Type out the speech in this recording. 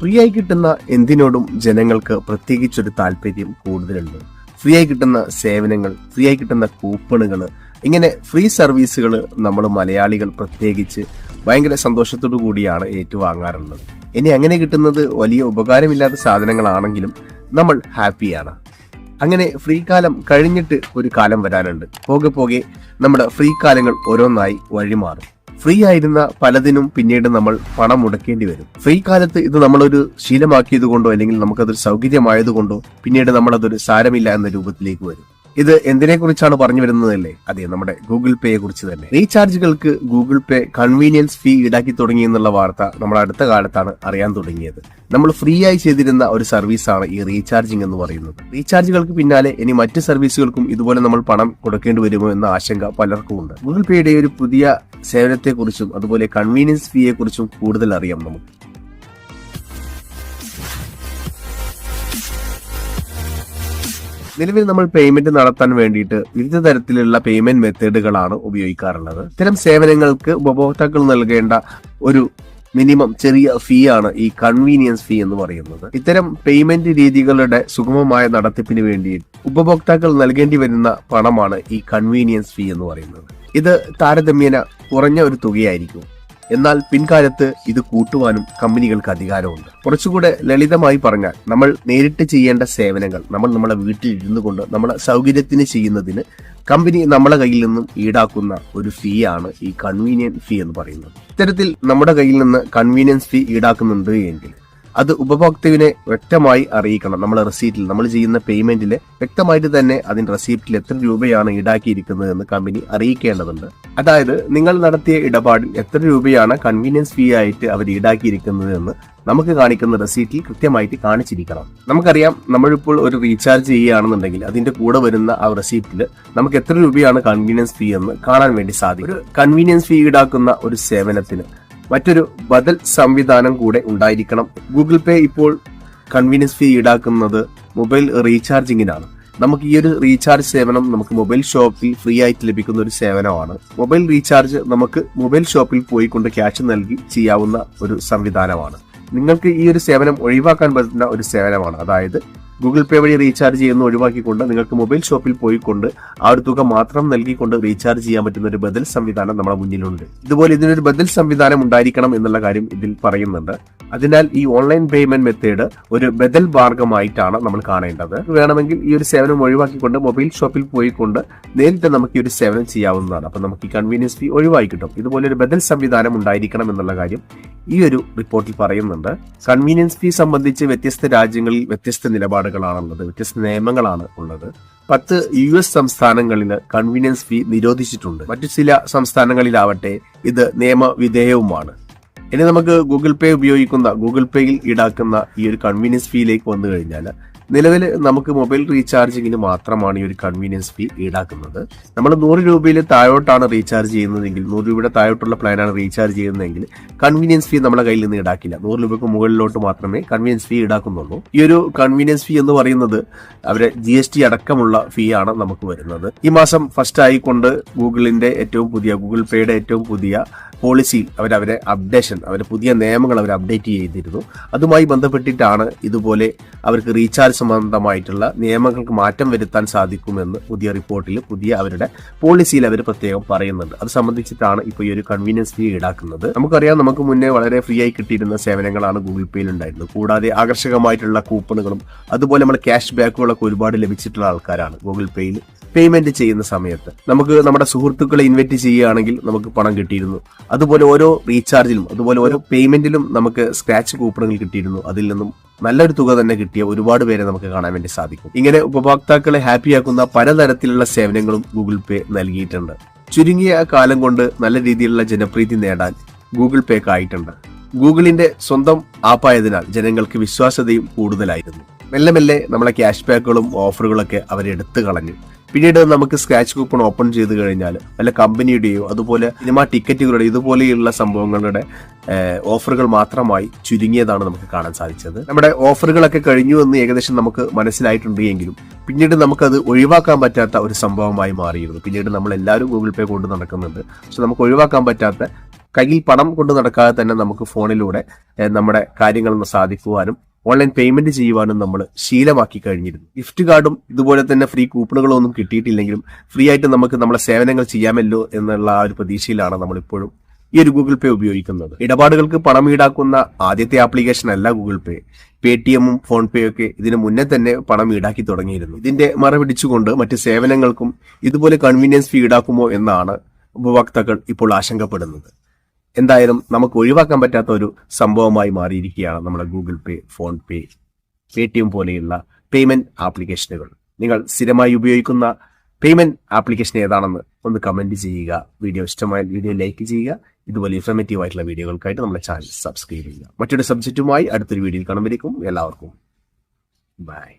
Free ആയി കിട്ടുന്ന എന്തിനോടും ജനങ്ങൾക്ക് പ്രത്യേകിച്ചൊരു താല്പര്യം കൂടുതലുണ്ട്. ഫ്രീ ആയി കിട്ടുന്ന സേവനങ്ങൾ ഫ്രീ ആയി കിട്ടുന്ന കൂപ്പണുകൾ ഇങ്ങനെ ഫ്രീ സർവീസുകൾ നമ്മൾ മലയാളികൾ പ്രത്യേകിച്ച് ഭയങ്കര സന്തോഷത്തോടു കൂടിയാണ് ഏറ്റുവാങ്ങാറുള്ളത്. ഇനി അങ്ങനെ കിട്ടുന്നത് വലിയ ഉപകാരമില്ലാത്ത സാധനങ്ങളാണെങ്കിലും നമ്മൾ ഹാപ്പിയാണ്. അങ്ങനെ ഫ്രീ കാലം കഴിഞ്ഞിട്ട് ഒരു കാലം വരാനുണ്ട്. പോകെ പോകെ നമ്മുടെ ഫ്രീ കാലങ്ങൾ ഓരോന്നായി വഴിമാറും. ഫ്രീ ആയിരുന്ന പലതിനും പിന്നീട് നമ്മൾ പണം മുടക്കേണ്ടി വരും. ഫ്രീ കാലത്ത് ഇത് നമ്മളൊരു ശീലമാക്കിയത് കൊണ്ടോ അല്ലെങ്കിൽ നമുക്കതൊരു സൗകര്യമായത് കൊണ്ടോ പിന്നീട് നമ്മളതൊരു സാരമില്ല എന്ന രൂപത്തിലേക്ക് വരും. ഇത് എന്തിനെ കുറിച്ചാണ് പറഞ്ഞു വരുന്നതല്ലേ? അതെ നമ്മുടെ ഗൂഗിൾ പേയെ കുറിച്ച് തന്നെ. റീചാർജുകൾക്ക് ഗൂഗിൾ പേ കൺവീനിയൻസ് ഫീ ഈടാക്കി തുടങ്ങി എന്നുള്ള വാർത്ത നമ്മൾ അടുത്ത കാലത്താണ് അറിയാൻ തുടങ്ങിയത്. നമ്മൾ ഫ്രീ ആയി ചെയ്തിരുന്ന ഒരു സർവീസാണ് ഈ റീചാർജിംഗ് എന്ന് പറയുന്നത്. റീചാർജുകൾക്ക് പിന്നാലെ ഇനി മറ്റ് സർവീസുകൾക്കും ഇതുപോലെ നമ്മൾ പണം കൊടുക്കേണ്ടി വരുമോ എന്ന ആശങ്ക പലർക്കും ഉണ്ട് ഗൂഗിൾ പേയുടെ ഒരു പുതിയ സേവനത്തെക്കുറിച്ചും അതുപോലെ കൺവീനിയൻസ് ഫീയെ കുറിച്ചും കൂടുതൽ അറിയാം നമുക്ക്. നിലവിൽ നമ്മൾ പേയ്മെന്റ് നടത്താൻ വേണ്ടിയിട്ട് വിവിധ തരത്തിലുള്ള പേയ്മെന്റ് മെത്തേഡുകളാണ് ഉപയോഗിക്കാറുള്ളത്. ഇത്തരം സേവനങ്ങൾക്ക് ഉപഭോക്താക്കൾ നൽകേണ്ട ഒരു മിനിമം ചെറിയ ഫീ ആണ് ഈ കൺവീനിയൻസ് ഫീ എന്ന് പറയുന്നത്. ഇത്തരം പേയ്മെന്റ് രീതികളുടെ സുഗമമായ നടത്തിപ്പിന് വേണ്ടി ഉപഭോക്താക്കൾ നൽകേണ്ടി വരുന്ന പണമാണ് ഈ കൺവീനിയൻസ് ഫീ എന്ന് പറയുന്നത്. ഇത് താരതമ്യേന കുറഞ്ഞ ഒരു തുകയായിരിക്കും. എന്നാൽ പിൻകാലത്ത് ഇത് കൂട്ടുവാനും കമ്പനികൾക്ക് അധികാരമുണ്ട്. കുറച്ചുകൂടെ ലളിതമായി പറഞ്ഞാൽ നമ്മൾ നേരിട്ട് ചെയ്യേണ്ട സേവനങ്ങൾ നമ്മൾ നമ്മുടെ വീട്ടിൽ ഇരുന്നു കൊണ്ട് നമ്മുടെ സൗകര്യത്തിന് ചെയ്യുന്നതിന് കമ്പനി നമ്മളെ കയ്യിൽ നിന്നും ഈടാക്കുന്ന ഒരു ഫീ ആണ് ഈ കൺവീനിയൻ ഫീ എന്ന് പറയുന്നത്. ഇത്തരത്തിൽ നമ്മുടെ കയ്യിൽ നിന്ന് കൺവീനിയൻസ് ഫീ ഈടാക്കുന്നുണ്ട് എങ്കിൽ അത് ഉപഭോക്താവിനെ വ്യക്തമായി അറിയിക്കണം. നമ്മൾ റെസീറ്റിൽ നമ്മൾ ചെയ്യുന്ന പേയ്മെന്റിൽ വ്യക്തമായിട്ട് തന്നെ അതിന്റെ റെസീപ്റ്റിൽ എത്ര രൂപയാണ് ഈടാക്കിയിരിക്കുന്നത് എന്ന് കമ്പനി അറിയിക്കേണ്ടതുണ്ട്. അതായത് നിങ്ങൾ നടത്തിയ ഇടപാടിൽ എത്ര രൂപയാണ് കൺവീനിയൻസ് ഫീ ആയിട്ട് അവർ ഈടാക്കിയിരിക്കുന്നത് എന്ന് നമുക്ക് കാണിക്കുന്ന റെസീറ്റിൽ കൃത്യമായിട്ട് കാണിച്ചിരിക്കണം. നമുക്കറിയാം നമ്മളിപ്പോൾ ഒരു റീചാർജ് ചെയ്യുകയാണെന്നുണ്ടെങ്കിൽ അതിന്റെ കൂടെ വരുന്ന ആ റെസീപ്റ്റിൽ നമുക്ക് എത്ര രൂപയാണ് കൺവീനിയൻസ് ഫീ എന്ന് കാണാൻ വേണ്ടി സാധിക്കും. ഒരു കൺവീനിയൻസ് ഫീ ഈടാക്കുന്ന ഒരു സേവനത്തിന് മറ്റൊരു ബദൽ സംവിധാനം കൂടെ ഉണ്ടായിരിക്കണം. ഗൂഗിൾ പേ ഇപ്പോൾ കൺവീനിയൻസ് ഫീ ഈടാക്കുന്നത് മൊബൈൽ റീചാർജിങ്ങിനാണ്. നമുക്ക് ഈ ഒരു റീചാർജ് സേവനം നമുക്ക് മൊബൈൽ ഷോപ്പിൽ ഫ്രീ ആയിട്ട് ലഭിക്കുന്ന ഒരു സേവനമാണ്. മൊബൈൽ റീചാർജ് നമുക്ക് മൊബൈൽ ഷോപ്പിൽ പോയി കൊണ്ട് ക്യാഷ് നൽകി ചെയ്യാവുന്ന ഒരു സംവിധാനമാണ്. നിങ്ങൾക്ക് ഈ ഒരു സേവനം ഒഴിവാക്കാൻ പറ്റുന്ന ഒരു സേവനമാണ്. അതായത് ഗൂഗിൾ പേ വഴി റീചാർജ് ചെയ്യുന്ന ഒഴിവാക്കിക്കൊണ്ട് നിങ്ങൾക്ക് മൊബൈൽ ഷോപ്പിൽ പോയിക്കൊണ്ട് ആ ഒരു തുക മാത്രം നൽകിക്കൊണ്ട് റീചാർജ് ചെയ്യാൻ പറ്റുന്ന ഒരു ബദൽ സംവിധാനം നമ്മുടെ മുന്നിലുണ്ട്. ഇതുപോലെ ഇതിനൊരു ബദൽ സംവിധാനം ഉണ്ടായിരിക്കണം എന്നുള്ള കാര്യം ഇതിൽ പറയുന്നുണ്ട്. അതിനാൽ ഈ ഓൺലൈൻ പേയ്മെന്റ് മെത്തേഡ് ഒരു ബദൽ മാർഗമായിട്ടാണ് നമ്മൾ കാണേണ്ടത്. വേണമെങ്കിൽ ഈ ഒരു സേവനം ഒഴിവാക്കിക്കൊണ്ട് മൊബൈൽ ഷോപ്പിൽ പോയിക്കൊണ്ട് നേരിട്ട് നമുക്ക് ഈ ഒരു സേവനം ചെയ്യാവുന്നതാണ്. അപ്പൊ നമുക്ക് ഈ കൺവീനിയൻസ് ഫീ ഒഴിവാക്കി കിട്ടും. ഇതുപോലെ ഒരു ബദൽ സംവിധാനം ഉണ്ടായിരിക്കണം എന്നുള്ള കാര്യം ഈ ഒരു റിപ്പോർട്ടിൽ പറയുന്നുണ്ട്. കൺവീനിയൻസ് ഫീ സംബന്ധിച്ച് വ്യത്യസ്ത രാജ്യങ്ങളിൽ വ്യത്യസ്ത നിലപാടുകളാണുള്ളത് വ്യത്യസ്ത നിയമങ്ങളാണ് ഉള്ളത്. പത്ത് യു എസ് സംസ്ഥാനങ്ങളിൽ കൺവീനിയൻസ് ഫീ നിരോധിച്ചിട്ടുണ്ട്. മറ്റു ചില സംസ്ഥാനങ്ങളിലാവട്ടെ ഇത് നിയമവിധേയവുമാണ്. ഇനി നമുക്ക് ഗൂഗിൾ പേ ഉപയോഗിക്കുന്ന ഗൂഗിൾ പേയിൽ ഈടാക്കുന്ന ഈ ഒരു കൺവീനിയൻസ് ഫീയിലേക്ക് വന്നു കഴിഞ്ഞാൽ നിലവിൽ നമുക്ക് മൊബൈൽ റീചാർജിങ്ങിന് മാത്രമാണ് ഈ ഒരു കൺവീനിയൻസ് ഫീ ഈടാക്കുന്നത്. നമ്മൾ നൂറ് രൂപയിൽ താഴോട്ടാണ് റീചാർജ് ചെയ്യുന്നതെങ്കിൽ നൂറ് രൂപയുടെ താഴോട്ടുള്ള പ്ലാനാണ് റീചാർജ് ചെയ്യുന്നതെങ്കിൽ കൺവീനിയൻസ് ഫീ നമ്മുടെ കയ്യിൽ നിന്ന് ഈടാക്കില്ല. നൂറ് രൂപയ്ക്ക് മുകളിലോട്ട് മാത്രമേ കൺവീനിയൻസ് ഫീ ഈടാക്കുന്നുള്ളൂ. ഈ ഒരു കൺവീനിയൻസ് ഫീ എന്ന് പറയുന്നത് അവരെ ജി എസ് ടി അടക്കമുള്ള ഫീ ആണ് നമുക്ക് വരുന്നത്. ഈ മാസം ഫസ്റ്റ് ആയിക്കൊണ്ട് ഗൂഗിളിന്റെ ഏറ്റവും പുതിയ ഗൂഗിൾ പേയുടെ ഏറ്റവും പുതിയ പോളിസി അവർ അവരെ അപ്ഡേഷൻ അവരെ പുതിയ നിയമങ്ങൾ അവർ അപ്ഡേറ്റ് ചെയ്തിരുന്നു. അതുമായി ബന്ധപ്പെട്ടിട്ടാണ് ഇതുപോലെ അവർക്ക് റീചാർജ് സംബന്ധമായിട്ടുള്ള നിയമങ്ങൾക്ക് മാറ്റം വരുത്താൻ സാധിക്കുമെന്ന് പുതിയ റിപ്പോർട്ടിൽ പുതിയ അവരുടെ പോളിസിയിൽ അവർ പ്രത്യേകം പറയുന്നുണ്ട്. അത് സംബന്ധിച്ചിട്ടാണ് ഇപ്പോൾ ഈ ഒരു കൺവീനിയൻസ് ഫീ ഈടാക്കുന്നത്. നമുക്കറിയാം നമുക്ക് മുന്നേ വളരെ ഫ്രീ ആയി കിട്ടിയിരുന്ന സേവനങ്ങളാണ് ഗൂഗിൾ പേയിൽ ഉണ്ടായിരുന്നത്. കൂടാതെ ആകർഷകമായിട്ടുള്ള കൂപ്പണുകളും അതുപോലെ നമ്മൾ ക്യാഷ് ബാക്കുകളൊക്കെ ഒരുപാട് ലഭിച്ചിട്ടുള്ള ആൾക്കാരാണ് ഗൂഗിൾ പേയിൽ പേയ്മെന്റ് ചെയ്യുന്ന സമയത്ത് നമുക്ക് നമ്മുടെ സുഹൃത്തുക്കളെ ഇൻവൈറ്റ് ചെയ്യുകയാണെങ്കിൽ നമുക്ക് പണം കിട്ടിയിരുന്നു. അതുപോലെ ഓരോ റീചാർജിലും അതുപോലെ ഓരോ പേയ്മെന്റിലും നമുക്ക് സ്ക്രാച്ച് കൂപ്പണുകൾ കിട്ടിയിരുന്നു. അതിൽ നിന്നും നല്ലൊരു തുക തന്നെ കിട്ടിയ ഒരുപാട് പേരെ നമുക്ക് കാണാൻ വേണ്ടി സാധിക്കും. ഇങ്ങനെ ഉപഭോക്താക്കളെ ഹാപ്പിയാക്കുന്ന പലതരത്തിലുള്ള സേവനങ്ങളും ഗൂഗിൾ പേ നൽകിയിട്ടുണ്ട്. ചുരുങ്ങിയ കാലം കൊണ്ട് നല്ല രീതിയിലുള്ള ജനപ്രീതി നേടാൻ ഗൂഗിൾ പേക്ക് ആയിട്ടുണ്ട്. ഗൂഗിളിന്റെ സ്വന്തം ആപ്പായതിനാൽ ജനങ്ങൾക്ക് വിശ്വാസ്യതയും കൂടുതലായിരുന്നു. മെല്ലെ മെല്ലെ നമ്മളെ ക്യാഷ് ബാക്കുകളും ഓഫറുകളൊക്കെ അവരെടുത്തു കളഞ്ഞു. പിന്നീട് നമുക്ക് സ്ക്രാച്ച് കൂപ്പൺ ഓപ്പൺ ചെയ്ത് കഴിഞ്ഞാൽ വല്ല കമ്പനിയുടെയോ അതുപോലെ സിനിമ ടിക്കറ്റുകളുടെ ഇതുപോലെയുള്ള സംഭവങ്ങളുടെ ഓഫറുകൾ മാത്രമായി ചുരുങ്ങിയതാണ് നമുക്ക് കാണാൻ സാധിച്ചത്. നമ്മുടെ ഓഫറുകളൊക്കെ കഴിഞ്ഞു എന്ന് ഏകദേശം നമുക്ക് മനസ്സിലായിട്ടുണ്ട് എങ്കിലും പിന്നീട് നമുക്കത് ഒഴിവാക്കാൻ പറ്റാത്ത ഒരു സംഭവമായി മാറിയിരുന്നു. പിന്നീട് നമ്മൾ എല്ലാവരും ഗൂഗിൾ പേ കൊണ്ട് നടക്കുന്നുണ്ട്. പക്ഷെ നമുക്ക് ഒഴിവാക്കാൻ പറ്റാത്ത കയ്യിൽ പണം കൊണ്ട് നടക്കാതെ തന്നെ നമുക്ക് ഫോണിലൂടെ നമ്മുടെ കാര്യങ്ങൾ സാധിക്കുവാനും ഓൺലൈൻ പേയ്മെന്റ് ചെയ്യുവാനും നമ്മൾ ശീലമാക്കി കഴിഞ്ഞിരുന്നു. ഗിഫ്റ്റ് കാർഡും ഇതുപോലെ തന്നെ ഫ്രീ കൂപ്പണുകളോ ഒന്നും കിട്ടിയിട്ടില്ലെങ്കിലും ഫ്രീ ആയിട്ട് നമുക്ക് നമ്മളെ സേവനങ്ങൾ ചെയ്യാമല്ലോ എന്നുള്ള ആ ഒരു പ്രതീക്ഷയിലാണ് നമ്മൾ ഇപ്പോഴും ഈ ഒരു ഗൂഗിൾ പേ ഉപയോഗിക്കുന്നത്. ഇടപാടുകൾക്ക് പണം ഈടാക്കുന്ന ആദ്യത്തെ ആപ്ലിക്കേഷൻ അല്ല ഗൂഗിൾ പേ. പേ ടി എമ്മും ഫോൺ പേ ഒക്കെ ഇതിനു മുന്നേ തന്നെ പണം ഈടാക്കി തുടങ്ങിയിരുന്നു. ഇതിന്റെ മറപിടിച്ചുകൊണ്ട് മറ്റ് സേവനങ്ങൾക്കും ഇതുപോലെ കൺവീനിയൻസ് ഫീ ഈടാക്കുമോ എന്നാണ് ഉപഭോക്താക്കൾ ഇപ്പോൾ ആശങ്കപ്പെടുന്നത്. എന്തായാലും നമുക്ക് ഒഴിവാക്കാൻ പറ്റാത്ത ഒരു സംഭവമായി മാറിയിരിക്കുകയാണ് നമ്മുടെ Google Pay PhonePe pay T M പോലെയുള്ള പേയ്മെന്റ് ആപ്ലിക്കേഷനുകൾ. നിങ്ങൾ സ്ഥിരമായി ഉപയോഗിക്കുന്ന പേയ്മെന്റ് ആപ്ലിക്കേഷൻ ഏതാണെന്ന് ഒന്ന് കമന്റ് ചെയ്യുക. വീഡിയോ ഇഷ്ടമായാൽ വീഡിയോ ലൈക്ക് ചെയ്യുക. ഇതുപോലെ ഇൻഫർമേറ്റീവ് ആയിട്ടുള്ള വീഡിയോകൾക്കായിട്ട് നമ്മുടെ ചാനൽ സബ്സ്ക്രൈബ് ചെയ്യുക. മറ്റൊരു സബ്ജക്റ്റുമായി അടുത്തൊരു വീഡിയോയിൽ കാണുമ്പോഴേക്കും എല്ലാവർക്കും. ബൈ